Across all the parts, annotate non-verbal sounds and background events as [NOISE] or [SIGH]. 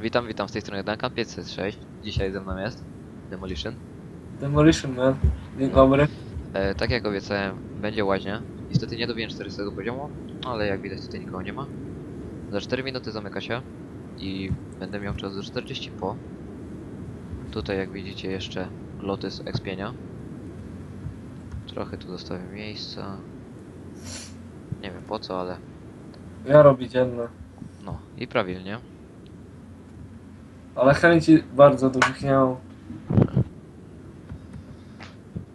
Witam, witam z tej strony Duncan 506. Dzisiaj ze mną jest Demolition. Demolition Man. Dzień dobry. E, tak jak obiecałem, będzie łaźnia. Niestety nie dobiłem 40 poziomu, ale jak widać tutaj nikogo nie ma. Za 4 minuty zamyka się i będę miał czas do 40 po. Tutaj jak widzicie jeszcze loty z expienia. Trochę tu zostawię miejsca. Nie wiem po co, ale Ja robię dzienne. no i prawilnie. Ale chęci bardzo dużych nie mam.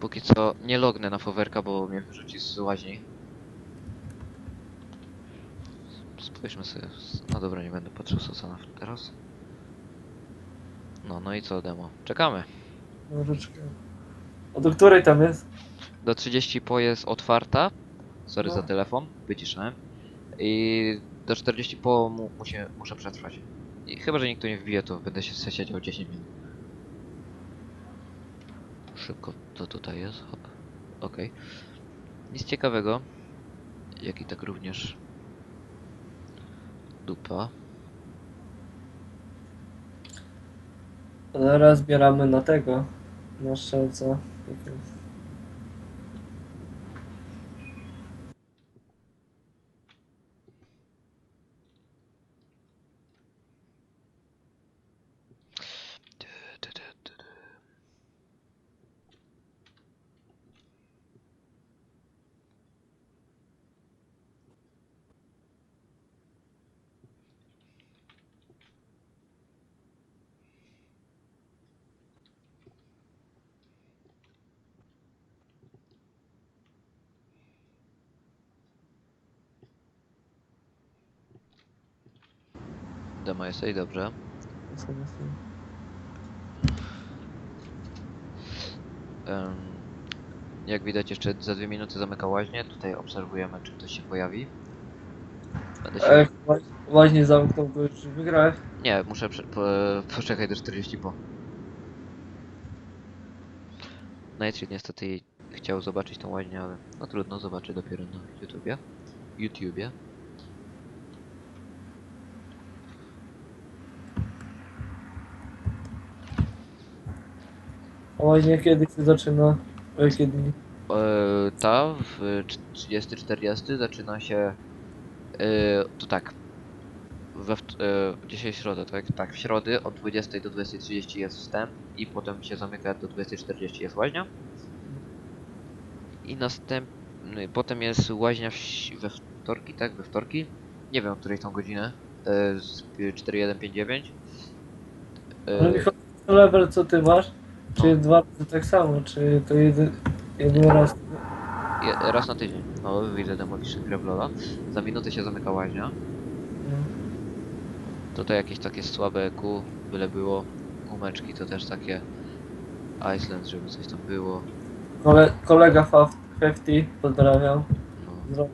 Póki co nie lognę na fowerka, bo mnie wyrzuci z łaźni. Spójrzmy sobie. No dobra, nie będę patrzył co na teraz. No, no i co demo? Czekamy. Różyczkę. O do której tam jest? Do 30 po jest otwarta. Sorry No. za telefon, wyciszałem. I do 40 po mu, musi, muszę przetrwać. I chyba, że nikt tu nie wbije, to będę się siedział 10 minut. Szybko to tutaj jest, hop. Okej. Nic ciekawego. Jak i tak również dupa. Zaraz zbieramy na tego. Na strzelca. Demo jest i dobrze. Em, jak widać jeszcze za dwie minuty zamyka łaźnię. Tutaj obserwujemy czy ktoś się pojawi. Będę się... Ech, łaźnie zamknął go już wygrałeś. Nie, muszę prze... po... poczekać do 40 po. Nightshade niestety chciał zobaczyć tą łaźnię, ale no trudno, zobaczy dopiero na YouTubie. YouTubie. Łaźnie kiedy się zaczyna? O jakie dni? E, ta w 30-40 zaczyna się e, to tak we, ft- e, dzisiaj środę, tak? Tak, w środy od 20 do 20.30 jest wstęp i potem się zamyka do 20.40 jest łaźnia. I następny, potem jest łaźnia w, ś- we wtorki, tak? We wtorki. Nie wiem, o której tą godzinę. E, z 4159. Ale E, mi chodzi o level co ty masz? Czy No. dwa razy tak samo? Czy to jeden, jeden raz? je- raz na tydzień. No, widzę Demolition Grevlola. Za minutę się zamyka łaźnia. No. Tutaj jakieś takie słabe EQ, byle było. Umeczki to też takie Iceland, żeby coś tam było. Kole, kolega Hefty, pozdrawiam. No,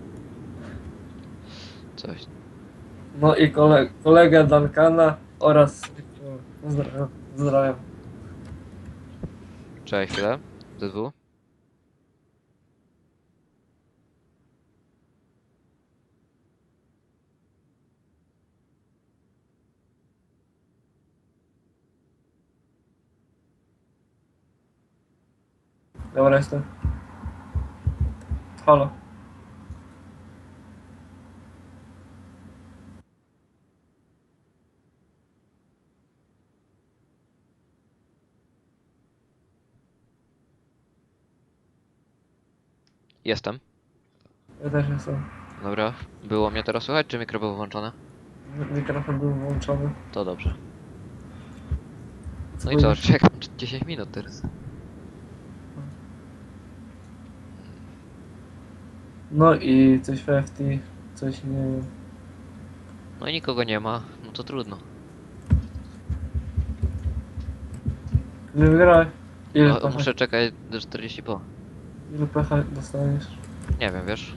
coś. No i kole, kolega Duncana oraz pozdrawiam. pozdrawiam. Czekaj chwilę. ZW. Dobra jestem. Halo. Jestem. Ja też jestem. Dobra. Było mnie teraz słychać, czy mikro był włączony? Mikrofon był włączony. To dobrze. No i co, czekam 10 minut teraz. No i coś Hefty, coś nie wiem. No i nikogo nie ma, no to trudno. Ile wygrałeś? Ile, No, muszę czekać do 40 po. Ile pecha dostaniesz? Nie wiem, wiesz?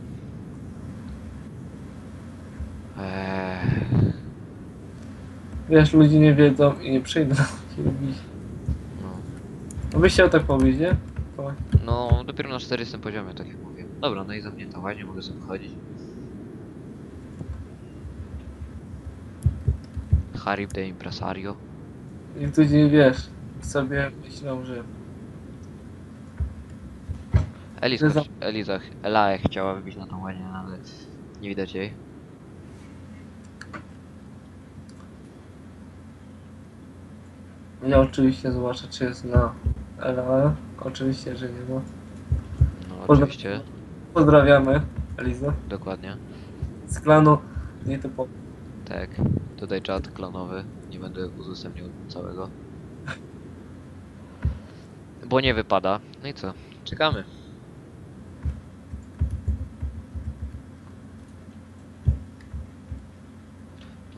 Eee, Wiesz, ludzie nie wiedzą i nie przyjdą no. No byś chciał tak powiedzieć, nie? To. No, dopiero na 40 poziomie, tak jak mówię. Dobra, no i zamknięta łaźnia, mogę sobie wchodzić. Harib de Impresario. I później wiesz, sobie myślą, że Eliza, Za- Eliza, Elae chciała wybić na tą ładnie, ale nie widać jej. ja oczywiście zobaczę, czy jest na LAE. Oczywiście, że nie ma. No Można- oczywiście, Pozdrawiamy, Eliza. dokładnie. Z klanu nietypowo. Tak, tutaj czat klonowy, nie będę udostępnił całego. Bo nie wypada. No i co? Czekamy.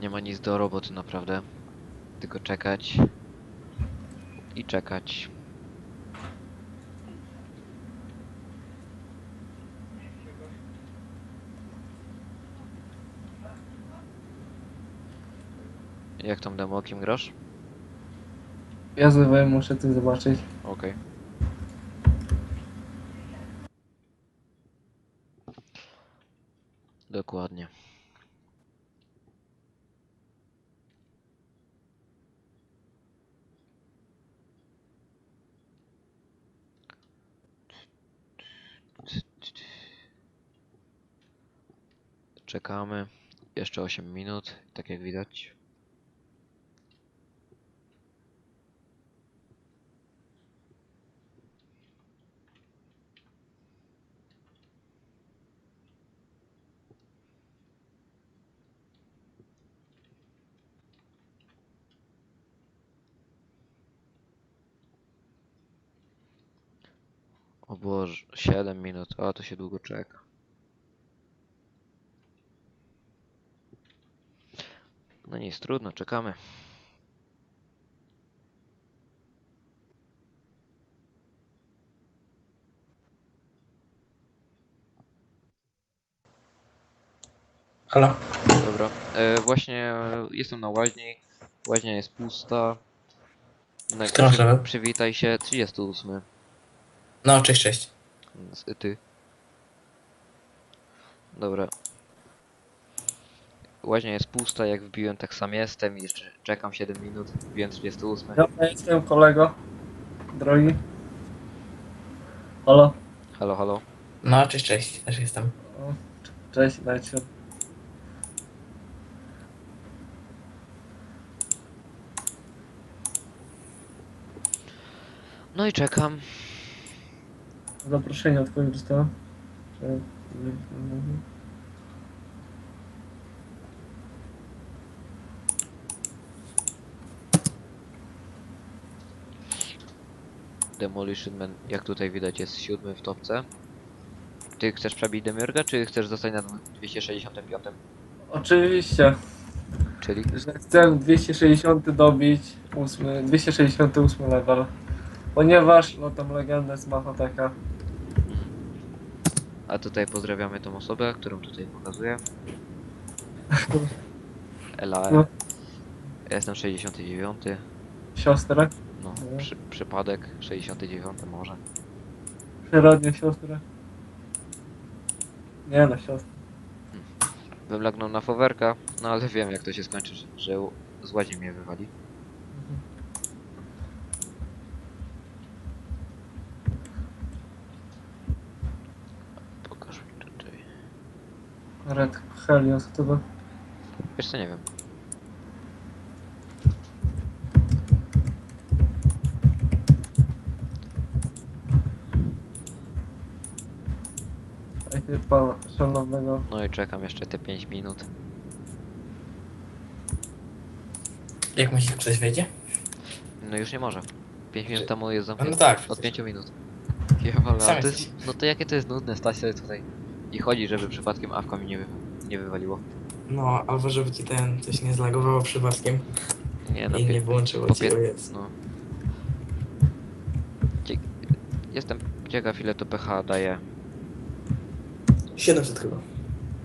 Nie ma nic do roboty naprawdę. Tylko czekać. I czekać. Jak tam demo, kim grasz? Ja zrywałem, muszę ty zobaczyć. Okej. Dokładnie. Czekamy. Jeszcze 8 minut, tak jak widać. O Boże, 7 minut, a to się długo czeka. No nic, trudno, czekamy. Halo? Dobra, e, właśnie e, jestem na łaźni. Łaźnia jest pusta. Którą stronę? przywitaj się, 38. No, cześć, cześć. Z, ty. Dobra. Łaźnia jest pusta, jak wbiłem tak sam jestem i jeszcze czekam 7 minut, wbiłem 38. Ja jestem kolego. Drogi. Halo. Halo, halo. No, cześć, cześć, też jestem. O, Cześć, dajcie. No i czekam. Zaproszenie od kogoś dostałem. Czy- Demolition Man, jak tutaj widać, jest siódmy w topce. Ty chcesz przebić Demiurga, czy chcesz zostać na 265? Oczywiście, Czyli? że chcę 260 dobić 8, 268 level. Ponieważ no tam legenda jest Mahoteka. A tutaj pozdrawiamy tą osobę, którą tutaj pokazuję. [LAUGHS] Ela. No. Ja jestem 69. Siostrę. No, No. przy, przypadek 69 może. Przyrodnie siostrę. Nie no, siostrę. Bym lagnął na fowerka, no ale wiem jak to się skończy, że- że z ładzi mnie wywali. Pokaż mi tutaj. Red Helios to co, nie wiem. Jakie pana No i czekam jeszcze te 5 minut. Jak myślisz, ktoś wejdzie? No już nie może. 5 minut temu jest No, no zamknięty. tak. Od przecież. 5 minut. Ja wolę, Sam ale to jesteś. jest, no to jakie to jest nudne stać sobie tutaj i chodzi, żeby przypadkiem awka mi nie, wy, nie wywaliło. No, albo żeby ci ten coś nie zlagowało przypadkiem Nie no, i pie- nie włączyło po ci pie- OS. no. Cie jestem ciekaw ile to PH daje. 700 chyba.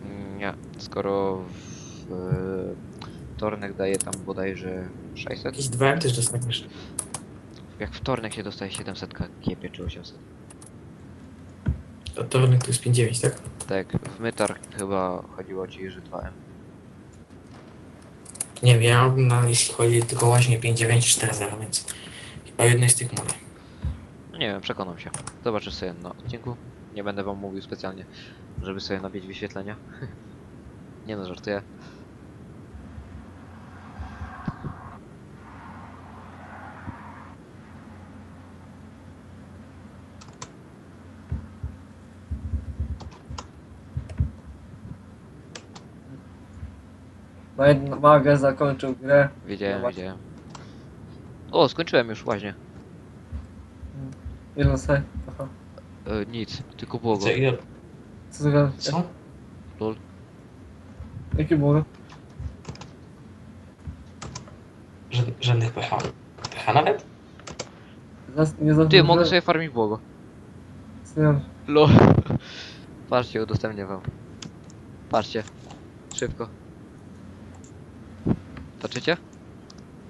Mm, Nie, skoro w, e, Tornek daje tam bodajże 600? Jakieś 2 M też dostaniesz. Jak w Tornek się dostaje 700 kiepie czy 800? To Tornek to jest 5,9, tak? Tak, w Mytar chyba chodziło ci, że 2M. Nie wiem, ja mam jeśli chodzi tylko łaźnie 5.9 i 4.0, więc o jednej z tych mówię. No Nie wiem, przekonam się. Zobaczysz sobie na odcinku. Nie będę wam mówił specjalnie, żeby sobie nabić wyświetlenia. [LAUGHS] nie no, żartuję. Mag- Magę zakończył grę. Wiedziałem, wiedziałem. O, skończyłem już łaźnie. Ile sobie? Aha. E, nic, tylko było go. Co, ile? Co ty gadasz? Co? Lol. Jaki był? Żad- Żadnych PH. PH nawet? Zas- Nie za Ty, mogę sobie farmić błogo. sobie... Lol. [LAUGHS] Patrzcie, udostępnię wam. Patrzcie. Szybko. Patrzycie?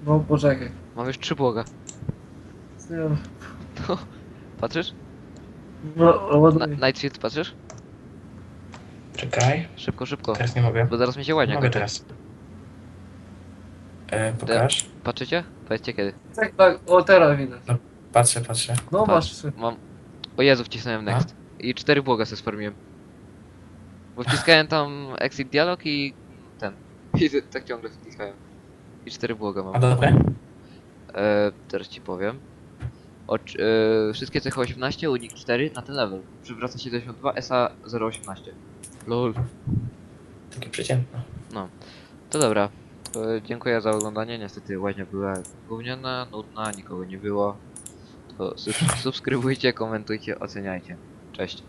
No poczekaj. Mam już trzy błoga. Sobie- [LAUGHS] Patrzysz? No, Na, Shield, patrzysz? Czekaj, Szybko, szybko. teraz nie mogę. Bo zaraz mi się ładnie Mogę kończy. teraz. E, pokaż. Patrzycie? Powiedzcie kiedy. Tak, tak, o teraz widać. Patrzę, patrzę. No Patrz. masz. Mam... O Jezu, wcisnąłem A? next. I cztery błoga se sfarmiłem. Bo wciskałem tam exit dialog i ten. [LAUGHS] I tak ciągle wciskałem. I cztery błoga mam. A dobre? E, teraz ci powiem. E, wszystkie cechy 18, unik 4 na ten level. Przywraca 72, SA 018. Lol. Takie przeciętne. To dobra. Dziękuję za oglądanie. Niestety łaźnia była gówniana, nudna, nikogo nie było. To sub- [LAUGHS] subskrybujcie, komentujcie, oceniajcie. Cześć.